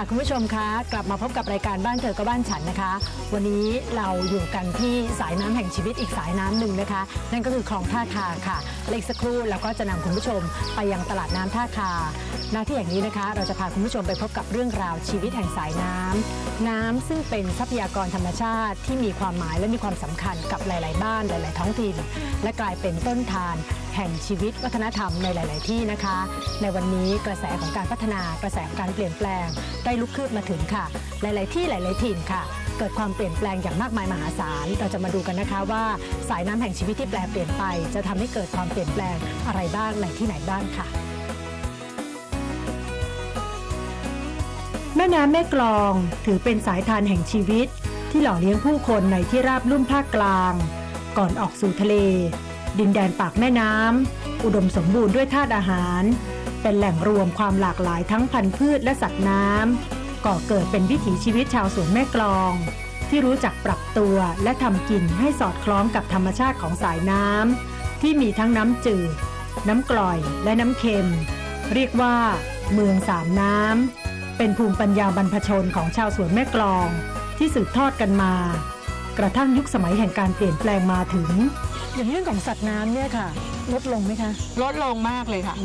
ค่ะคุณผู้ชมคะ กลับมาพบกับรายการบ้านเธอก็บ้านฉันนะคะ วันนี้เราอยู่กันที่สายน้ำแห่งชีวิตอีกสายน้ำหนึ่งนะคะ นั่นก็คือคลองท่าคาค่ะและอีกสักครู่เราก็จะนำคุณผู้ชมไปยังตลาดน้ำท่าคาหน้าที่อย่างนี้นะคะ เราจะพาคุณผู้ชมไปพบกับเรื่องราวชีวิตแห่งสายน้ำน้ำซึ่งเป็นทรัพยากรธรรมชาติที่มีความหมายและมีความสำคัญกับหลาย ๆ บ้านหลาย ๆ ท้องถิ่นและกลายเป็นต้นทาน แห่งชีวิตวัฒนธรรมในหลาย ๆ ที่นะคะ ในวันนี้กระแสของการพัฒนากระแสของการเปลี่ยนแปลง ได้ลุกคืบมาถึงค่ะ หลาย ๆ ที่หลาย ๆ ถิ่นค่ะ เกิดความเปลี่ยนแปลงอย่างมากมายมหาศาล เราจะมาดูกันนะคะว่าสายน้ำแห่งชีวิตที่แปลเปลี่ยนไป จะทำให้เกิดความเปลี่ยนแปลงอะไรบ้างในที่ไหนบ้างค่ะ แม่น้ำแม่กลองถือเป็นสายทานแห่งชีวิต ที่หล่อเลี้ยงผู้คนในที่ราบลุ่มภาคกลาง ก่อนออกสู่ทะเล ดินแดนปากแม่น้ำอุดมสมบูรณ์ด้วยธาตุอาหาร เป็นแหล่งรวมความหลากหลายทั้งพันธุ์พืชและสัตว์น้ำก่อเกิดเป็นวิถีชีวิตชาวสวนแม่กลอง ที่รู้จักปรับตัวและทำกินให้สอดคล้องกับธรรมชาติของสายน้ำที่มีทั้งน้ำจืด น้ำกร่อยและน้ำเค็ม เรียกว่า เมืองสามน้ำเป็นภูมิปัญญาบรรพชนของชาวสวนแม่กลอง ที่สืบทอดกันมา กระทั่งยุคสมัยแห่งการเปลี่ยนแปลงมาถึง อย่างเรื่องของสัตว์น้ำเนี่ยค่ะ ลดลงไหมคะ ลดลงมากเลยค่ะ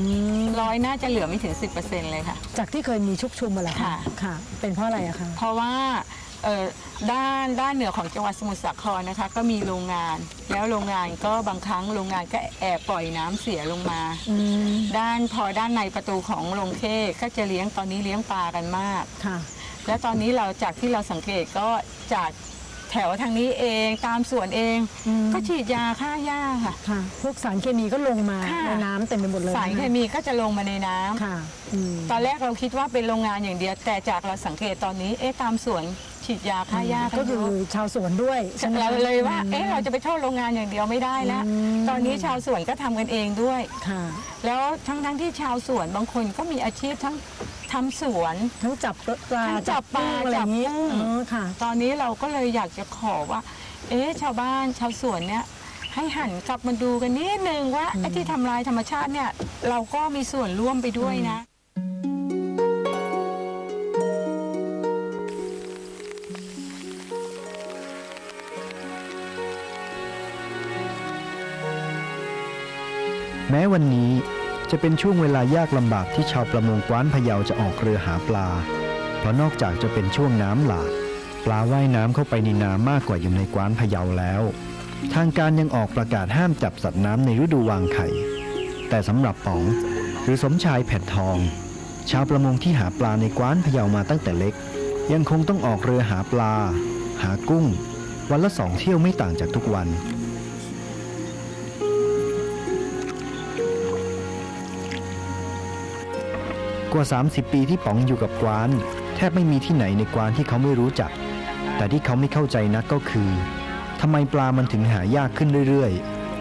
ร้อยน่าจะเหลือไม่ถึง 10%เลยค่ะ จากที่เคยมีชุกชุมมาแล้วค่ะค่ะ เป็นเพราะอะไรอะคะ เพราะว่าเอ่อด้านด้านเหนือของจังหวัดสมุทรสาครนะคะ ก็มีโรงงาน แล้วโรงงานก็บางครั้งโรงงานก็แอบปล่อยน้ำเสียลงมาอืมด้านพอด้านในประตูของโรงเทก็จะเลี้ยงตอนนี้เลี้ยงปลากันมากค่ะ และตอนนี้เราจากที่เราสังเกตก็จากแถวทางนี้เองตามสวนเองอืมก็ฉีดยาฆ่าหญ้าค่ะ ค่ะ พวกสารเคมีก็ลงมาค่ะ ในน้ำเต็มไปหมดเลยสารเคมีก็จะลงมาในน้ำค่ะอืมตอนแรกเราคิดว่าเป็นโรงงานอย่างเดียว แต่จากเราสังเกตตอนนี้เอ๊ะตามสวนฉีดยาฆ่าหญ้าก็คือชาวสวนด้วยใช่ไหมคะเราเลยว่าเอ๊ะเราจะไปโทษโรงงานอย่างเดียวไม่ได้แล้วอืม ตอนนี้ชาวสวนก็ทำกันเองด้วย ค่ะ แล้วทั้งทั้งที่ชาวสวนบางคนก็มีอาชีพทั้ง ทำสวน ทั้งจับปลาทั้งจับปลากุ้งอะไรอย่างนี้จับกุ้ง อ๋อค่ะ ตอนนี้เราก็เลยอยากจะขอว่า เอ๊ะชาวบ้านชาวสวนเนี่ย ให้หันกลับมาดูกันนิดนึงว่าไอ้ที่ทำลายธรรมชาติเนี่ย เราก็มีส่วนร่วมไปด้วยนะ แม้วันนี้ จะเป็นช่วงเวลายากลำบากที่ชาวประมงกว้านพะเยาจะออกเรือหาปลา เพราะนอกจากจะเป็นช่วงน้ำหลากปลาว่ายน้ำเข้าไปในน้ำมากกว่าอยู่ในกว้านพะเยาแล้ว ทางการยังออกประกาศห้ามจับสัตว์น้ำในฤดูวางไข่ แต่สำหรับป๋องหรือสมชายแผ่นทอง ชาวประมงที่หาปลาในกว้านพะเยามาตั้งแต่เล็ก ยังคงต้องออกเรือหาปลา หากุ้ง วันละสองเที่ยวไม่ต่างจากทุกวัน กว่า 30 ปีที่ป๋องอยู่กับกวาน แทบไม่มีที่ไหนในกวานที่เขาไม่รู้จัก แต่ที่เขาไม่เข้าใจนักก็คือทำไมปลามันถึงหายากขึ้นเรื่อย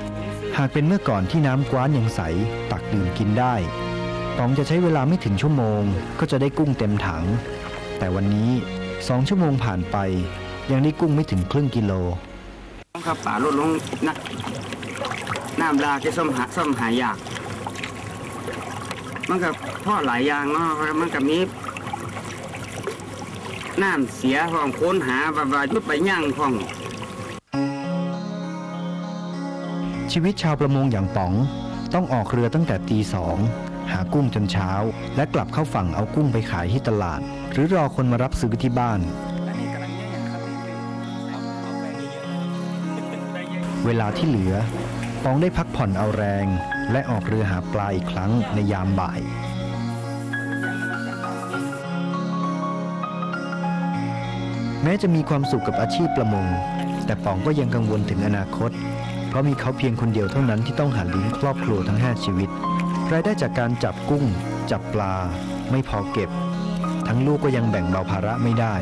ๆ หากเป็นเมื่อก่อนที่น้ำกวานยังใส ตักดื่มกินได้ ป๋องจะใช้เวลาไม่ถึงชั่วโมง ก็จะได้กุ้งเต็มถัง แต่วันนี้สองชั่วโมงผ่านไป ยังได้กุ้งไม่ถึงครึ่งกิโลครับป่าลดลงนักน้ำลาจะส้มหาส้มหายาก มันกับพ่อหลายอย่างเนาะมันกับมีน้ำเสียของค้นหาบายุดไปย่างของ ชีวิตชาวประมงอย่างป๋อง ต้องออกเรือตั้งแต่ตีสองหากุ้งจนเช้า และกลับเข้าฝั่งเอากุ้งไปขายที่ตลาด หรือรอคนมารับซื้อที่บ้าน เวลาที่เหลือ ป๋องได้พักผ่อนเอาแรง และออกเรือหาปลาอีกครั้งในยามบ่าย แม้จะมีความสุขกับอาชีพประมง แต่ป๋องก็ยังกังวลถึงอนาคต เพราะมีเขาเพียงคนเดียวเท่านั้นที่ต้องหาเลี้ยงครอบครัวทั้ง 5 ชีวิต รายได้จากการจับกุ้ง จับปลา ไม่พอเก็บ ทั้งลูกก็ยังแบ่งเบาภาระไม่ได้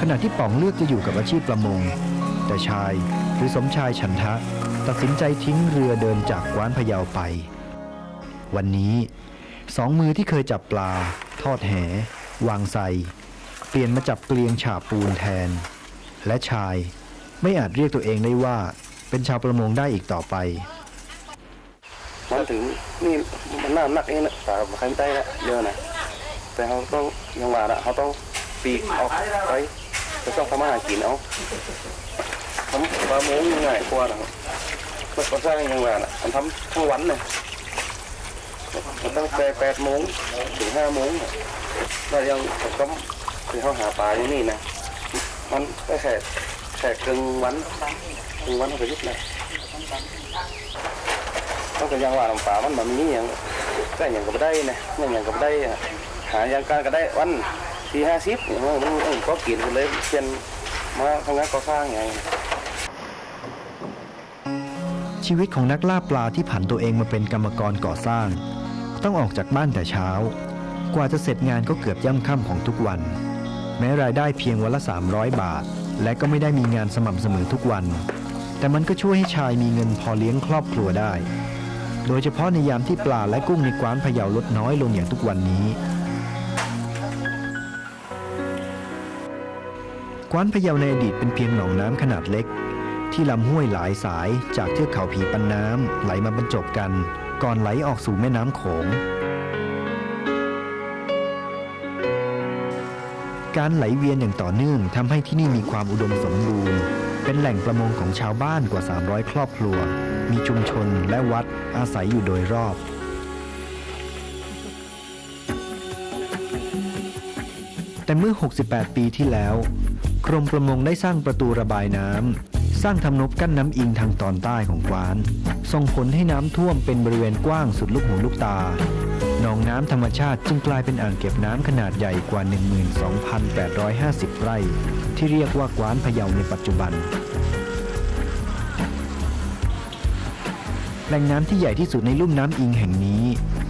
ขณะที่ป๋องเลือกจะอยู่กับอาชีพประมง แต่ชายหรือสมชายฉันทะ ตัดสินใจทิ้งเรือเดินจากกว้านพะเยาไป วันนี้สองมือที่เคยจับปลา ทอดแห วางไซเปลี่ยนมาจับเกลียงฉาบปูนแทน และชายไม่อาจเรียกตัวเองได้ว่าเป็นชาวประมงได้อีกต่อไปมันถึงนี่มันน้ำหนักเองนะปลาใครไม่ได้ละเยอะนะแต่เขาต้องยังว่าละเขาต้องปีกออกไป จะต้องทำอาหารกินเอาทำปลาโมงง่ายกว่านะครับมันก็สร้างยังว่าละมันทำทั้งวันเลยมันตั้งแต่แปดโมงถึงห้าโมงน่ะแล้วยังผมก็คือเขาหาปลาอย่างนี้นะ มันแค่แค่ครึ่งวันครึ่งวันเขาไปยึดนะต้องเป็นยังว่าน้ำปลามันแบบนี้อย่างก็อย่างก็ไม่ได้นะไม่อย่างก็ไม่ได้หาอย่างการก็ได้วัน สี่ห้าสิบมันก็กินกันเลยเช่นมาทำงานก่อสร้างไง ชีวิตของนักล่าปลาที่ผันตัวเองมาเป็นกรรมกรก่อสร้าง ต้องออกจากบ้านแต่เช้า กว่าจะเสร็จงานก็เกือบย่ำค่ำของทุกวัน แม้รายได้เพียงวันละ 300 บาท และก็ไม่ได้มีงานสม่ำเสมอทุกวัน แต่มันก็ช่วยให้ชายมีเงินพอเลี้ยงครอบครัวได้ โดยเฉพาะในยามที่ปลาและกุ้งในกวานพะเยาลดน้อยลงอย่างทุกวันนี้ กวานพะเยาในอดีตเป็นเพียงหนองน้ำขนาดเล็ก ที่ลำห้วยหลายสายจากเทือกเขาผีปันน้ำไหลมาบรรจบกัน ก่อนไหลออกสู่แม่น้ำโขง การไหลเวียนอย่างต่อเนื่องทำให้ที่นี่มีความอุดมสมบูรณ์ เป็นแหล่งประมงของชาวบ้านกว่า 300 ครอบครัว มีชุมชนและวัดอาศัยอยู่โดยรอบแต่เมื่อ 68 ปีที่แล้ว กรมประมงได้สร้างประตูระบายน้ำ สร้างทำนบกั้นน้ำอิงทางตอนใต้ของกวาน ส่งผลให้น้ำท่วมเป็นบริเวณกว้างสุดลูกหูลูกตา หนองน้ำธรรมชาติจึงกลายเป็นอ่างเก็บน้ำขนาดใหญ่กว่า 12,850 ไร่ ที่เรียกว่ากวานพะเยาในปัจจุบันแหล่งน้ำที่ใหญ่ที่สุดในลุ่มน้ำอิงแห่งนี้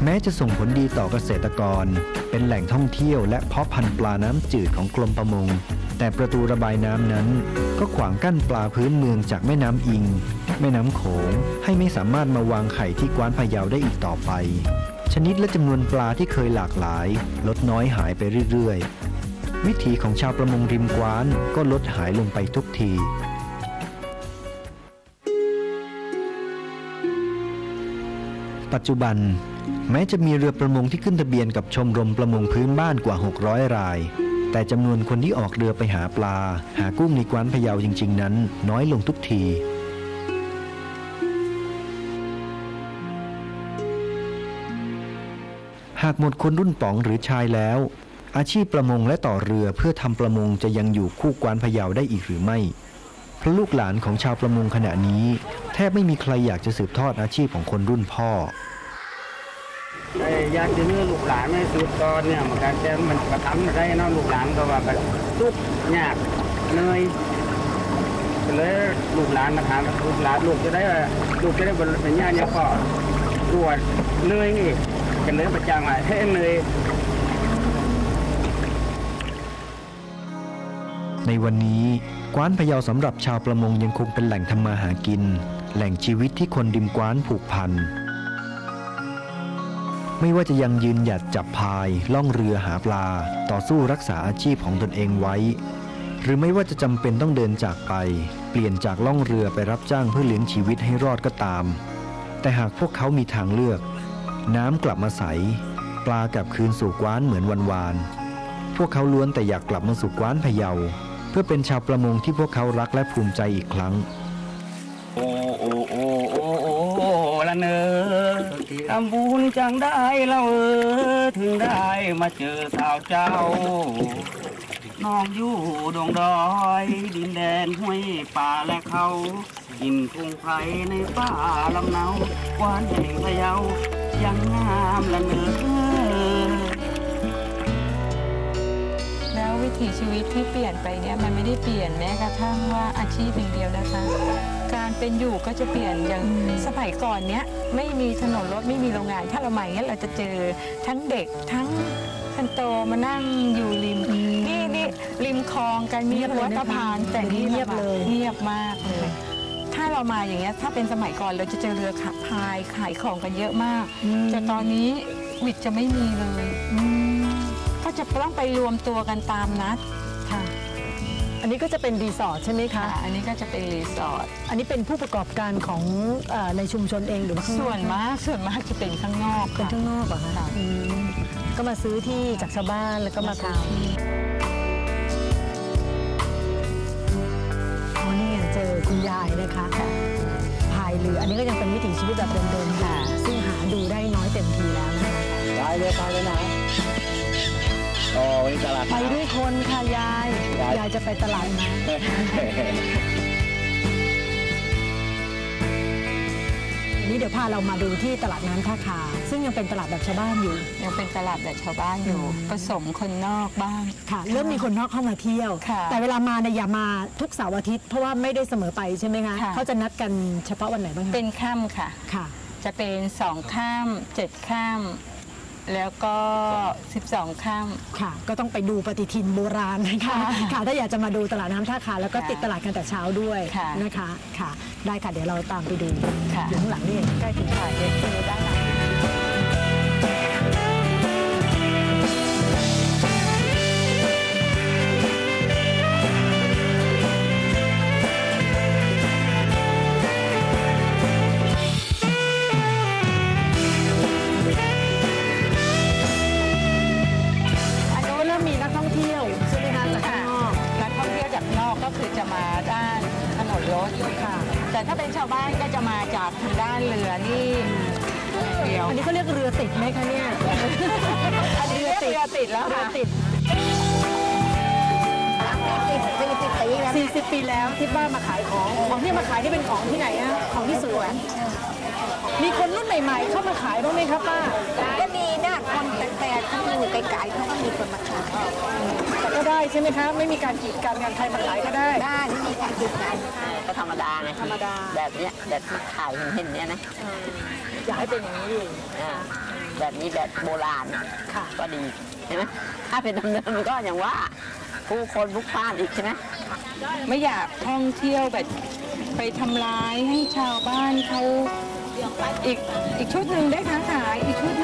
แม้จะส่งผลดีต่อเกษตรกร เป็นแหล่งท่องเที่ยวและเพาะพันธุ์ปลาน้ำจืดของกรมประมง แต่ประตูระบายน้ำนั้น ก็ขวางกั้นปลาพื้นเมืองจากแม่น้ำอิง แม่น้ำโขงให้ไม่สามารถมาวางไข่ที่กวานพะเยาได้อีกต่อไป ชนิดและจำนวนปลาที่เคยหลากหลาย ลดน้อยหายไปเรื่อยๆ วิถีของชาวประมงริมกวานก็ลดหายลงไปทุกทีปัจจุบัน แม้จะมีเรือประมงที่ขึ้นทะเบียนกับชมรมประมงพื้นบ้านกว่า 600 ราย แต่จำนวนคนที่ออกเรือไปหาปลา หากุ้งในกวานพะเยาจริง ๆ นั้น น้อยลงทุกทีหากหมดคนรุ่นป๋องหรือชายแล้ว อาชีพประมงและต่อเรือเพื่อทำประมงจะยังอยู่คู่กวานพะเยาได้อีกหรือไม่เพราะลูกหลานของชาวประมงขณะนี้ แทบไม่มีใครอยากจะสืบทอดอาชีพของคนรุ่นพ่อ อ้ญาติเนื้อลูกหลานไม่สืบต่อเนี่ยมันการแจ้มันกระทำไรเนาะลูกหลานก็ว่ากันทุกยากเหนื่อยก็เลยลูกหลานมาถามว่าลูกหลานลูกจะได้ลูกจะได้เป็นญาติเนี่ยก็ปวดเหนื่อยนี่กันเลยประจางว่าเฮ้ยเหนื่อยในวันนี้กวานพะเยาสำหรับชาวประมงยังคงเป็นแหล่งทำมาหากิน แหล่งชีวิตที่คนริมกวานผูกพัน ไม่ว่าจะยังยืนหยัดจับพาย ล่องเรือหาปลา ต่อสู้รักษาอาชีพของตนเองไว้ หรือไม่ว่าจะจำเป็นต้องเดินจากไป เปลี่ยนจากล่องเรือไปรับจ้างเพื่อเลี้ยงชีวิตให้รอดก็ตาม แต่หากพวกเขามีทางเลือก น้ำกลับมาใส ปลากลับคืนสู่กวานเหมือนวันวาน พวกเขาล้วนแต่อยากกลับมาสู่กวานพะเยา เพื่อเป็นชาวประมงที่พวกเขารักและภูมิใจอีกครั้ง โอ้โอ้โอ้โอ้โอ้โอ้ละเนอ ทำบุญจังได้เราเออถึงได้มาเจอสาวเจ้า น้องอยู่ดงดอย ดินแดนห้วยป่าและเขากินพุงไพรในป่าลำเนากวานแห่งพะเยายังงามละเนอ ววิถีชีวิตที่เปลี่ยนไปเนี่ยมันไม่ได้เปลี่ยนแม้กระทั่งว่าอาชีพอย่างเดียวนะคะ การเป็นอยู่ก็จะเปลี่ยนอย่างสมัยก่อนเนี้ยไม่มีถนนรถไม่มีโรงงาน ถ้าเรามาอย่างเงี้ยเราจะเจอทั้งเด็กทั้งคนโตมานั่งอยู่ริมนี่นี่ริมคลองกันมีเงียบเลยหัวนะคะตะพานแต่นี่เงียบเลยเงียบมากเลยถ้าเรามาอย่างเงี้ยถ้าเป็นสมัยก่อนเราจะเจอเรือขับพายขายของกันเยอะมาก แต่ตอนนี้วิดจะไม่มีเลย ก็จะต้องไปรวมตัวกันตามนัดค่ะ อันนี้ก็จะเป็นรีสอร์ทใช่ไหมคะค่ะอันนี้ก็จะเป็นรีสอร์ท อันนี้เป็นผู้ประกอบการของเอ่อในชุมชนเองหรือว่าข้างนส่อวกนมากส่วนมากจะเป็นข้างนอกเป็นค่ะ ข้างนอกเหรอคะค่ะอืมก็มาซื้อที่จากชาวบ้านแล้วก็มาทำอ๋อนี่ไงเจอคุณยายนะคะพายเรืออันนี้ก็ยังเป็นวิถีชีวิตแบบเดิมๆค่ะ ซึ่งหาดูได้น้อยเต็มทีแล้วนะคะยายเลยพาเลยนะ อ๋อวันนี้ตลาดไปด้วยคนค่ะยาย ยายจะไปตลาดนะ วันนี้เดี๋ยวพาเรามาดูที่ตลาดน้ำท่าคา ซึ่งยังเป็นตลาดแบบชาวบ้านอยู่ ยังเป็นตลาดแบบชาวบ้านอยู่ ผสมคนนอกบ้าง ค่ะ เริ่มมีคนนอกเข้ามาเที่ยว ค่ะแต่เวลามาเนี่ยอย่ามาทุกเสาร์อาทิตย์ เพราะว่าไม่ได้เสมอไปใช่ไหมคะ ค่ะ เขาจะนัดกันเฉพาะวันไหนบ้างคะเป็นข้ามค่ะ ค่ะ จะเป็นสองข้ามเจ็ดข้าม แล้วก็ 12 ข้าม ค่ะ ก็ต้องไปดูปฏิทินโบราณนะคะ ค่ะค่ะถ้าอยากจะมาดูตลาดน้ำท่าคาแล้วก็ค่ะติดตลาดกันแต่เช้าด้วยค่ะ นะคะ ค่ะ ได้ค่ะ เดี๋ยวเราตามไปดูค่ะ อยู่ข้างหลังนี่เอง ใกล้ถึงค่ะเดี๋ยวดูด้ ชาวบ้านก็จะมาจากทางด้านเรือนี่เดียวอันนี้เขาเรียกเรือติดไหมคะเนี่ยอันนี้เรียกเรือติดแล้วเรือค่ะติด40ปีแล้วที่บ้านมาขายของของที่มาขายนี่เป็นของที่ไหนอะของที่สวนมีคนรุ่นใหม่ ๆ เข้ามาขายบ้างไหมครับป้าก็มีนะ คนแปลกๆเขาอยู่ไกลๆเขาก็มีคนมาขายแต่ก็ได้ใช่ไหมคะไม่มีการกีดกันกันใครมาขายก็ได้ ได้ไม่มีการติดกันก็ธรรมดาไงธรรมดา แบบเนี้ยแบบที่ถ่ายเห็นๆเนี่ยนะอยากให้เป็นอย่างนี้อยู่อ่าแบบนี้แบบโบราณค่ะก็ดีใช่ไหมถ้าเป็นดำเนินมันก็อย่างว่า ผู้คนพลุกพล่านอีกใช่ไหมไม่อยากท่องเที่ยวแบบไปทำร้ายให้ชาวบ้านเขาอีกอีกชุดหนึ่งได้ค้าขายอีกชุด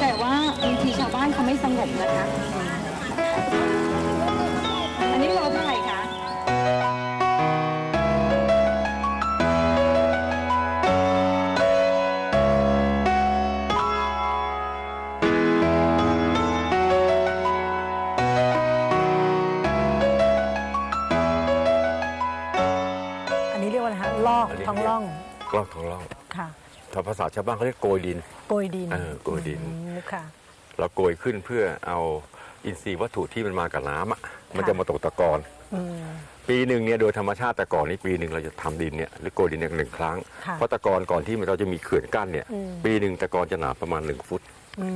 แต่ว่าบางทีชาวบ้านเขาไม่สงบนะคะ อันนี้เราาภาษาชาวบ้านเขาเรียกโกยดินโกยดินเออโกยดินอืมค่ะ เราโกยขึ้นเพื่อเอาอินทรีย์วัตถุที่มันมากับน้ำอะมันค่ะจะมาตกตะกอน อืม ปีหนึ่งเนี่ยโดยธรรมชาติแต่ก่อนนี้ปีหนึ่งเราจะทำดินเนี่ยหรือโกยดินเนี่ยหนึ่งครั้ง ค่ะเพราะตะกอนก่อนที่เราจะมีเขื่อนกั้นเนี่ย อืม ปีหนึ่งตะกอนจะหนาประมาณหนึ่งฟุตอื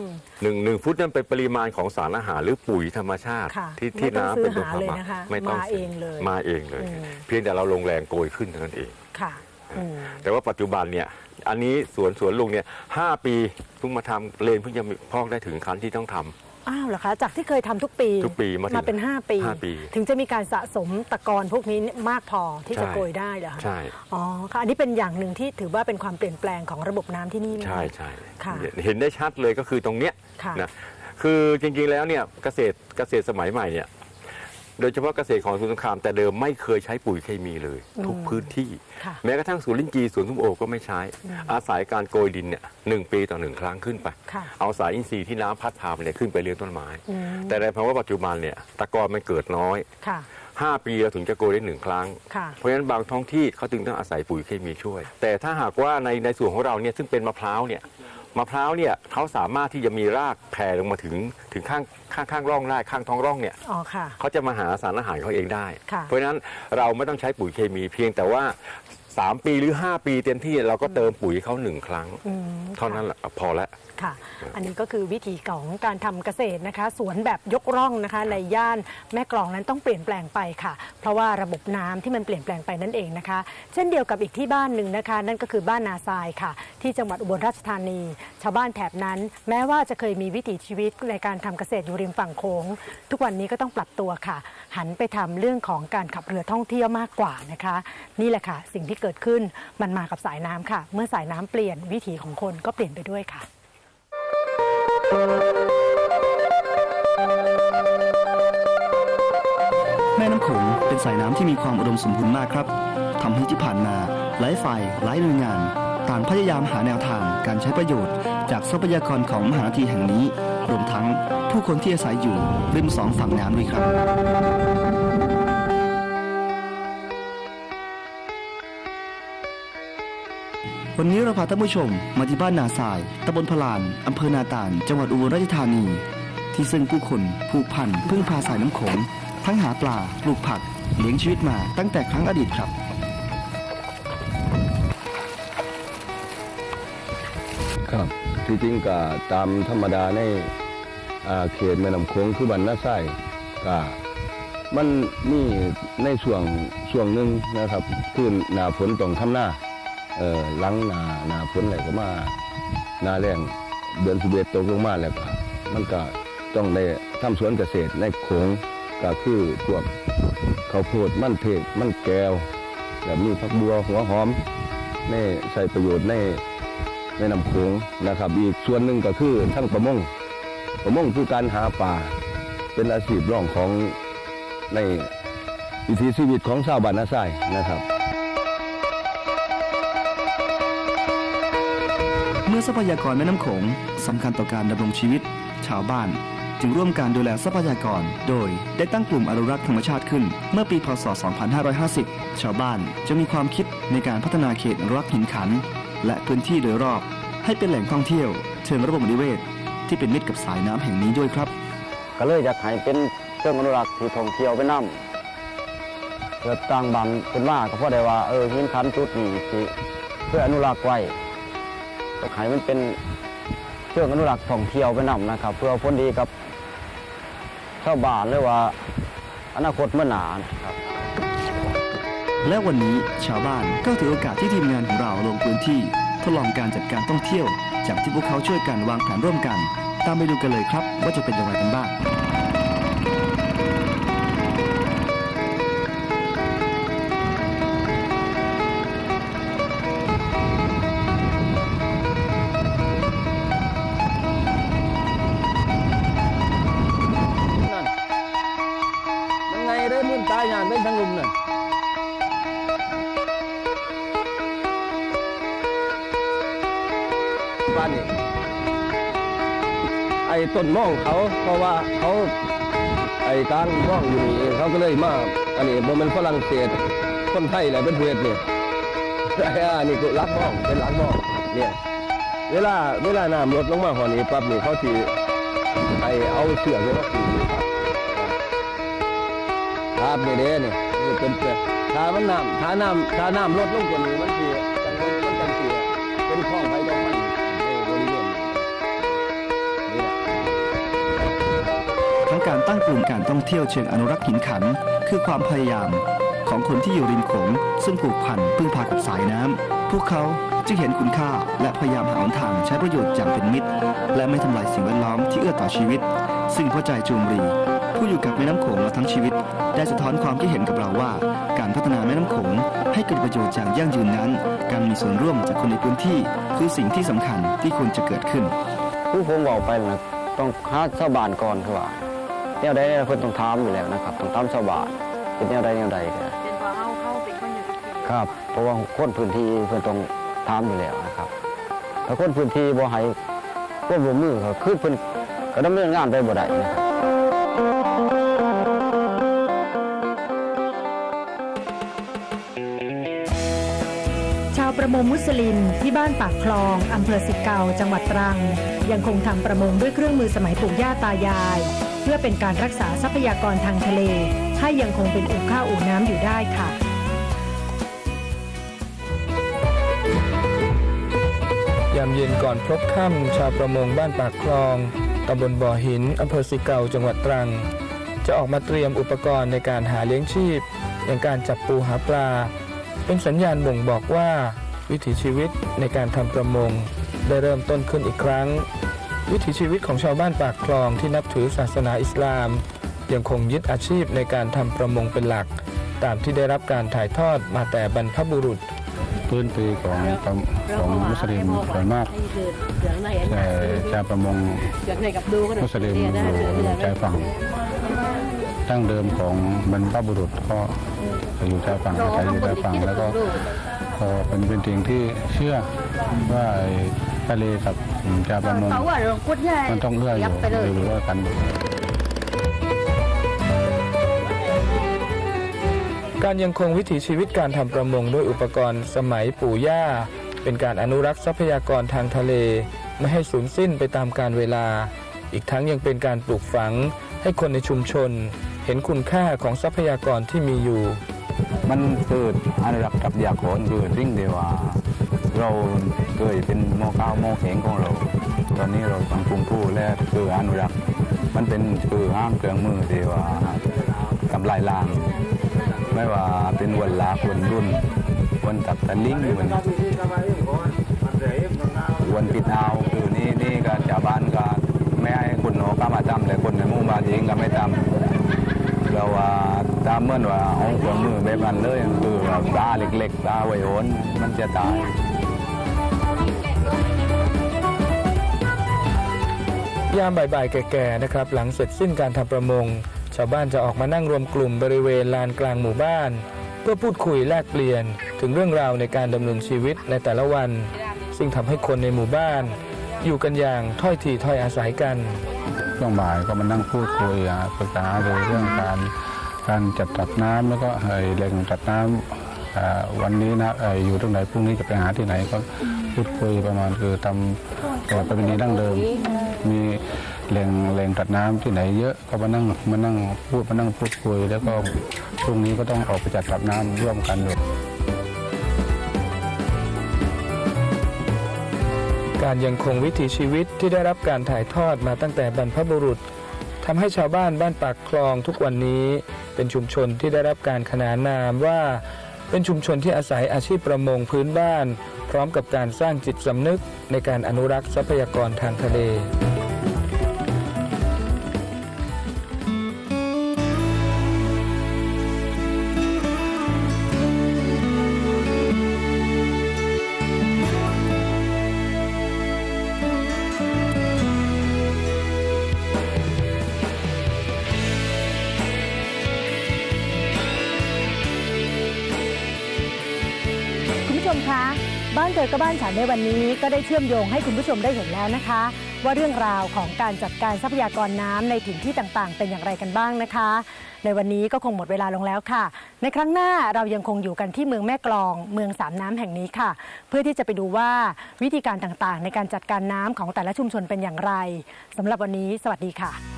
ม หนึ่งหนึ่งฟุตนั่นเป็นปริมาณของสารอาหารหรือปุ๋ยธรรมชาติค่ะที่ที่ไม่ต้องน้ำเป็นตัวซื้อหาเลยทำมานะคะไม่ต้องมาซื้เองเลยมาเองเลย อืม เพียงแต่เราลงแรงโกยขึ้นเท่านั้นเอง ค่ะอืมแต่ว่าปัจจุบันเนี่ย อันนี้สวนสวนลุงเนี่ยห้าปีเพิ่งมาทำเลนเพิ่งจะมีพอกได้ถึงขั้นที่ต้องทำ อ้าวเหรอคะ จากที่เคยทำทุกปีทุกปีมาถึงเป็น 5 ปี ห้าปีถึงจะมีการสะสมตะกอนพวกนี้มากพอที่จะใช่ โกยได้เหรอคะใช่ อ๋อค่ะอันนี้เป็นอย่างหนึ่งที่ถือว่าเป็นความเปลี่ยนแปลงของระบบน้ำที่นี่ไหมคะ ใช่ใช่ค่ะเห็นได้ชัดเลยก็คือตรงเนี้ยค่ะ นะคือจริงๆแล้วเนี่ยเกษตรเกษตรสมัยใหม่เนี่ย โดยเฉพาะเกษตรของสวนสงครามแต่เดิมไม่เคยใช้ปุ๋ยเคมีเลย ทุกพื้นที่ ค่ะแม้กระทั่งสวนลิ้นจีสวนส้มโอก็ไม่ใช้ อาศัยการโกยดินเนี่ยหนึ่งปีต่อหนึ่งครั้งขึ้นไป ค่ะเอาสายอินทรีย์ที่น้ำพัดพาไปเนี่ยขึ้นไปเลี้ยงต้นไม้ อืม แต่ในภาวะปัจจุบันเนี่ยตะกอนมันเกิดน้อย ค่ะ5ปีเราถึงจะโกยได้หนึ่งครั้ง ค่ะเพราะฉะนั้นบางท้องที่เขาจึงต้องอาศัยปุ๋ยเคมีช่วย แต่ถ้าหากว่าในในส่วนของเราเนี่ยซึ่งเป็นมะพร้าวเนี่ย มะพร้าวเนี่ยเขาสามารถที่จะมีรากแผ่ลงมาถึงถึงข้างข้างข้างร่องได้ข้างท้องร่องเนี่ยอ๋อค่ะเขาจะมาหาสารอาหารเขาเองได้ ค่ะ เพราะฉะนั้นเราไม่ต้องใช้ปุ๋ยเคมีเพียงแต่ว่า 3 ปีหรือ 5 ปีเต็มที่เราก็เติมปุ๋ยเขาหนึ่งครั้ง อืมเท่านั้นแหละพอแล้วค่ะ อันนี้ก็คือวิธีของการทำเกษตรนะคะ สวนแบบยกร่องนะคะในย่านแม่กลองนั้นต้องเปลี่ยนแปลงไปค่ะ เพราะว่าระบบน้ำที่มันเปลี่ยนแปลงไปนั่นเองนะคะ เช่นเดียวกับอีกที่บ้านหนึ่งนะคะ นั่นก็คือบ้านนาทรายค่ะ ที่จังหวัดอุบลราชธานี ชาวบ้านแถบนั้น แม้ว่าจะเคยมีวิถีชีวิตในการทำเกษตรอยู่ริมฝั่งโขงทุกวันนี้ก็ต้องปรับตัวค่ะ หันไปทำเรื่องของการขับเรือท่องเที่ยวมากกว่านะคะ นี่แหละค่ะ สิ่งที่เกิดขึ้น มันมากับสายน้ำค่ะ เมื่อสายน้ำเปลี่ยนวิถีของคนก็เปลี่ยนไปด้วยค่ะเม่น้ำโขงเป็นสายน้ำที่มีความอุดมสมบูรณ์มากครับทำให้ที่ผ่านมาหลายฝ่ายหลายหน่วยงาน ต่างพยายามหาแนวทางการใช้ประโยชน์ จากทรัพยากรของมหานาทีแห่งนี้ รวมทั้งผู้คนที่อาศัยอยู่ริมสองฝั่งน้ำด้วยครับ วันนี้เราพาท่านผู้ชมมาที่บ้านนาสายตำบลพลานอำเภอนาตาล จังหวัดอุบลราชธานี ที่ซึ่งผู้คนผูกพันพึ่งพาสายน้ำโขงทั้งหาปลาปลูกผักเลี้ยงชีวิตมาตั้งแต่ครั้งอดีตครับ ครับ ที่จริงก็ตามธรรมดาในอาเขตแม่น้ำโขงคือบันนาไส้ก็มันมีในช่วงช่วงหนึ่งนะครับคือหนาฝนต้องทำหน้า เอ่อหลังหนาหนาฝนอะไรก็มาหนาแรงเดือนสิบเอ็ดตกลงมาแล้วก็มันก็ต้องได้ทำสวนเกษตรในโขงก็คือพวกข้าวโพดมันเทศมันแก้วแบบมีผักบัวหัวหอมในใช้ประโยชน์ในในน้ำโขงนะครับ อีกส่วนหนึ่งก็คือทั้งประมงประมงคือการหาปลาเป็นอาชีพร่องของในวิถีชีวิตของชาวบ้านนาไซนะครับ มื่อทรัพยากรแม่น้ำโขงสำคัญต่อการดำรงชีวิต ชาวบ้าน จึงร่วมการดูแลทรัพยากร โดยได้ตั้งกลุ่มอนุรักษ์ธรรมชาติขึ้น เมื่อปีพศ 2550 ชาวบ้านจะมีความคิดในการพัฒนาเขตอนุรักษ์หินขัน และพื้นที่โดยรอบ ให้เป็นแหล่งท่องเที่ยว เชิงระบบนิเวศ ที่เป็นมิตรกับสายน้ำแห่งนี้ด้วยครับ ก็เลยอยากให้เป็นเรื่องอนุรักษ์ที่ท่องเที่ยวไปน้ำเกิดต่างบันขึ้นมาก็เพราะได้ว่าเออหินขันจุดนี้เพื่ออนุรักษ์ไว้ ก็ให้มันเป็นเรื่องอนุรักษ์ท่องเที่ยวไปนำนะครับ เพื่อผลดีกับชาวบ้านหรือว่าอนาคตเมื่อหนานครับและวันนี้ชาวบ้านก็ถือโอกาสที่ทีมงานของเราลงพื้นที่ทดลองการจัดการท่องเที่ยว จากที่พวกเขาช่วยกันวางแผนร่วมกัน ตามไปดูกันเลยครับว่าจะเป็นอย่างไรกันบ้าง ม่องเขาเพราะว่าเขาไอ้กลางม่องอยู่นี่เขาก็เลยมาอันนี้บ่แมันฝรั่งเศสคนไทยแหละเป็นเพื่อนเนี่ยไอ้อันนี้ก็รักม่องเป็นรักม่องเนี่ยเวลาเวลาน้ำลดลงมาหอนี้ปั๊บนี่เขาทีไอเอาเสือกเลยมาปูครับครับนี่เด้นี่นี่เป็นเสือถ้ามันน้ำถ้าน้ำถ้าน้ำลดลงกว่านี้มัน การตั้งกลุ่มการท่องเที่ยวเชิงอนุรักษ์หินขัน คือความพยายาม ของคนที่อยู่ริมโขงซึ่งผูกพันพึ่งพากับสายน้ำพวกเขาจึงเห็นคุณค่าและพยายามหาหนทางใช้ประโยชน์อย่างเป็นมิตร และไม่ทำลายสิ่งแวดล้อมที่เอื้อต่อชีวิต ซึ่งพ่อใจจูมรี ผู้อยู่กับแม่น้ำโขงมาทั้งชีวิต ได้สะท้อนความคิดเห็นกับเราว่า การพัฒนาแม่น้ำโขงให้เกิดประโยชน์อย่างยั่งยืนนั้น การมีส่วนร่วมจากคนในพื้นที่ คือสิ่งที่สำคัญที่ควรจะเกิดขึ้น ผู้ผมบอกไปนะต้องหาชาวบ้านก่อนคือว่า แนวใดเพิ่นต้องถามอยู่แล้วนะครับต้องถามชาวบ้านเป็นแนวใดแนวใดก็เป็นเพราะเขาเขาเป็นคนอยู่ครับ เพราะว่าคนพื้นที่เพิ่นต้องถามอยู่แล้วนะครับถ้าคนพื้นที่บ่ให้ควบรวมมือก็คือเพิ่นก็ดำเนินงานไปบ่ได้นะครับชาวประมงมุสลิมที่บ้านปากคลองอำเภอสิเกาจังหวัดตรัง ยังคงทำประมงด้วยเครื่องมือสมัยปู่ย่าตายาย เพื่อเป็นการรักษาทรัพยากรทางทะเล ให้ยังคงเป็นอู่ข้าวอู่น้ำอยู่ได้ค่ะยามเย็นก่อนพลบค่ำชาวประมงบ้านปากคลองตำบลบ่อหินอำเภอสิเกาจังหวัดตรัง จะออกมาเตรียมอุปกรณ์ในการหาเลี้ยงชีพ อย่างการจับปูหาปลา เป็นสัญญาณบ่งบอกว่า วิถีชีวิตในการทำประมง ได้เริ่มต้นขึ้นอีกครั้ง วิถีชีวิตของชาวบ้านปากคลองที่นับถือศาสนาอิสลาม ยังคงยึดอาชีพในการทำประมงเป็นหลัก ตามที่ได้รับการถ่ายทอดมาแต่บรรพบุรุษพื้นที่ของของมุสลิมส่วนมากแต่ชาวประมงมุสลิมอยู่ชายฝั่งทดั้งเดิมของบรรพบุรุษก็อยู่ชายฝั่งอาศัยอยู่ชายฝั่งแล้วก็เป็นเป็นสิ่งที่เชื่อว่า ทะเลกับชาวประมงเขาว่าเรากุดใหญ่มันต้องเอื้ออยัยู่บไปเลยหรือว่ากันการยังคงวิถีชีวิตการทำประมงด้วยอุปกรณ์สมัยปู่ย่า เป็นการอนุรักษ์ทรัพยากรทางทะเล ไม่ให้สูญสิ้นไปตามกาลเวลา อีกทั้งยังเป็นการปลูกฝังให้คนในชุมชน เห็นคุณค่าของทรัพยากรที่มีอยู่ มันเกิดอนุรักษ์ทรัพยากรคือสิ่งเดียวว่า เราเคยเป็นโมก้าวโมเข็งของเรา ตอนนี้เราต้องคุมผู้และคืออนุรักษ์ มันเป็นคือห้ามเครื่องมือที่ว่าทำลายล้าง ไม่ว่าเป็นวันลากวันรุ่น วันตับตะลิงวันวันปิดเอาคือนี่นี่ก็ชาวบ้านก็ไม่ให้คนนอก็มาทำแต่คนในหมู่บ้านเองก็ไม่ทำเราว่าตามเมื่อว่าเอาเครื่องมือแบบนั้นเลยคือว่าปลาเล็กๆปลาไวโอนมันจะตาย ยามบ่ายๆ แก่ๆ นะครับ หลังเสร็จสิ้นการทำประมง ชาวบ้านจะออกมานั่งรวมกลุ่มบริเวณลานกลางหมู่บ้าน เพื่อพูดคุยแลกเปลี่ยน ถึงเรื่องราวในการดำเนินชีวิตในแต่ละวัน ซึ่งทำให้คนในหมู่บ้าน อยู่กันอย่างถ้อยทีถ้อยอาศัยกันช่วงบ่ายก็มานั่งพูดคุยปรึกษาเลยเรื่องการการจัดตัดน้ำแล้วก็ไอ้แหล่งตัดน้ำอ่าวันนี้นะไออยู่ตรงไหนพรุ่งนี้จะไปหาที่ไหนก็พูดคุยประมาณคือทำแต่ประเพณีดั้งเดิม มีแหล่งแหล่งตัดน้ำที่ไหนเยอะก็มานั่งมานั่งพูดมานั่งพูดคุย แล้วก็พรุ่งนี้ก็ต้องออกไปจัดตัดน้ำร่วมกันด้วยการยังคงวิถีชีวิตที่ได้รับการถ่ายทอดมาตั้งแต่บรรพบุรุษทำให้ชาวบ้านบ้านปากคลองทุกวันนี้ เป็นชุมชนที่ได้รับการขนานนามว่า เป็นชุมชนที่อาศัยอาชีพประมงพื้นบ้าน พร้อมกับการสร้างจิตสำนึกในการอนุรักษ์ทรัพยากรทางทะเล บ้านเกิดกับบ้านฉันในวันนี้ก็ได้เชื่อมโยงให้คุณผู้ชมได้เห็นแล้วนะคะ ว่าเรื่องราวของการจัดการทรัพยากรน้ำในถิ่นที่ต่างๆ เป็นอย่างไรกันบ้างนะคะ ในวันนี้ก็คงหมดเวลาลงแล้วค่ะ ในครั้งหน้าเรายังคงอยู่กันที่เมืองแม่กลอง เมืองสามน้ำแห่งนี้ค่ะ เพื่อที่จะไปดูว่าวิธีการต่างๆ ในการจัดการน้ำของแต่ละชุมชนเป็นอย่างไรสำหรับวันนี้ สวัสดีค่ะ